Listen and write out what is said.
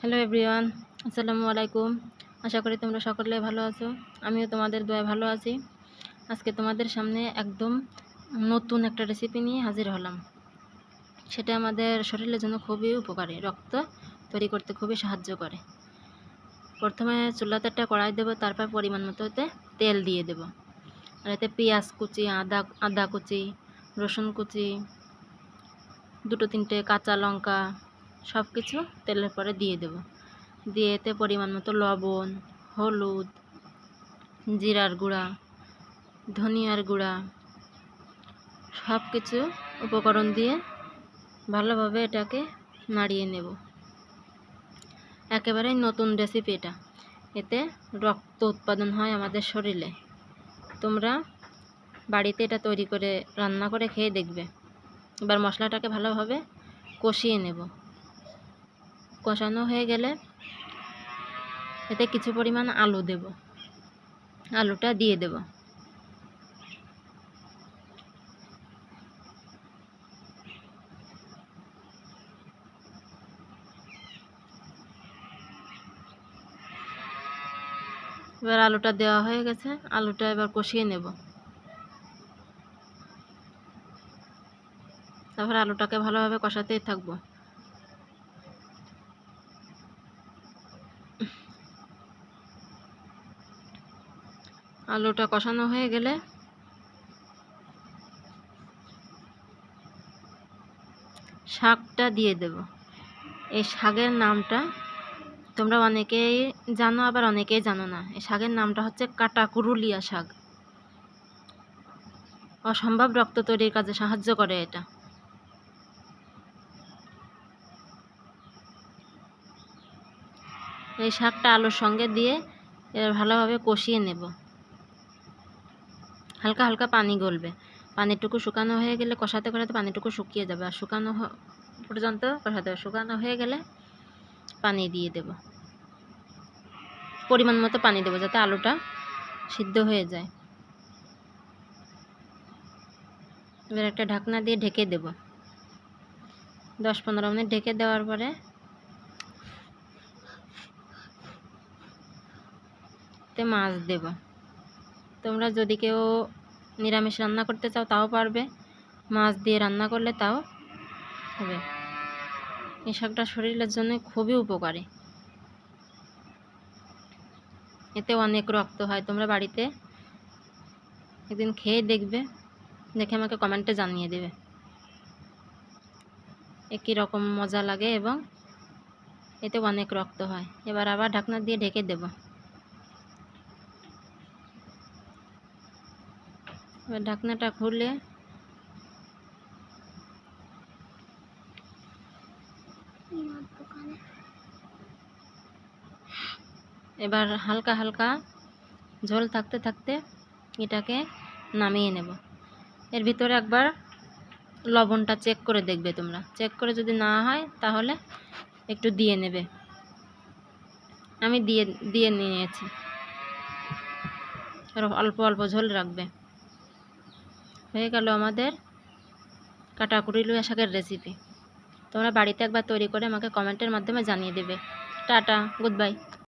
Hello everyone, আসসালামু আলাইকুম। আশা করি তোমরা সকলে ভালো আছো। আমিও তোমাদের দোয়া ভালো আছি। আজকে তোমাদের সামনে একদম নতুন একটা রেসিপি নিয়ে হাজির হলাম। সেটা আমাদের শরীরের জন্য খুবই উপকারী। রক্ত তৈরি করতে খুবই সাহায্য করে। প্রথমে চুলাতে একটা কড়াই দেবো, তারপর পরিমাণ মতো এতে তেল দিয়ে দেবো। আর এতে পেঁয়াজ কুচি, আদা আদা কুচি, রসুন কুচি, দুটো তিনটে কাঁচা লঙ্কা সব কিছু তেলের পরে দিয়ে দেব। দিয়ে এতে পরিমাণ মতো লবণ, হলুদ, জিরার গুঁড়া, ধনিয়ার গুঁড়া সব কিছু উপকরণ দিয়ে ভালোভাবে এটাকে নাড়িয়ে নেব। একেবারেই নতুন রেসিপি এটা। এতে রক্ত উৎপাদন হয় আমাদের শরীরে। তোমরা বাড়িতে এটা তৈরি করে রান্না করে খেয়ে দেখবে। এবার মশলাটাকে ভালোভাবে কষিয়ে নেব। কষানো হয়ে গেলে এতে কিছু পরিমাণ আলু দেব। আলুটা দিয়ে দেব। এবার আলুটা দেওয়া হয়ে গেছে। আলুটা এবার কষিয়ে নেব। তারপর আলুটাকে ভালোভাবে কষাতেই থাকব। আলুটা কষানো হয়ে গেলে শাকটা দিয়ে দেব। এই শাকের নামটা তোমরা অনেকেই জানো, আবার অনেকেই জানো না। এই শাকের নামটা হচ্ছে কাটা কুরুলিয়া শাক। অসম্ভব রক্ত তৈরির কাজে সাহায্য করে এটা। এই শাকটা আলুর সঙ্গে দিয়ে ভালোভাবে কষিয়ে নেব। হালকা হালকা পানি গলবে। পানিটুকু শুকানো হয়ে গেলে কষাতে কষাতে পানিটুকু শুকিয়ে যাবে। আর শুকানো পর্যন্ত কষাতে শুকানো হয়ে গেলে পানি দিয়ে দেব। পরিমাণ মতো পানি দেবো যাতে আলুটা সিদ্ধ হয়ে যায়। এবার একটা ঢাকনা দিয়ে ঢেকে দেব। দশ পনেরো মিনিট ঢেকে দেওয়ার পরে মাছ দেব। তোমরা যদি কেউ নিরামিষ রান্না করতে চাও, তাও পারবে। মাছ দিয়ে রান্না করলে তাও হবে। এই শাকটা শরীরের জন্য খুবই উপকারী। এতে অনেক রক্ত হয়। তোমরা বাড়িতে একদিন খেয়ে দেখবে। দেখে আমাকে কমেন্টে জানিয়ে দেবে। একই রকম মজা লাগে এবং এতে অনেক রক্ত হয়। এবার আবার ঢাকনা দিয়ে ঢেকে দেবো। এবার ঢাকনাটা খুলে। এবার হালকা হালকা ঝোল থাকতে থাকতে এটাকে নামিয়ে নেব। এর ভিতরে একবার লবণটা চেক করে দেখবে তোমরা। চেক করে যদি না হয়, তাহলে একটু দিয়ে নেবে। আমি দিয়ে দিয়ে নিয়েছি। অল্প অল্প ঝোল রাখবে। হয়ে গেল আমাদের কাটাকুড়ি লুয়া শাকের রেসিপি তোমরা বাড়িতে একবার তৈরি করে আমাকে কমেন্টের মাধ্যমে জানিয়ে দেবে। Tata good bye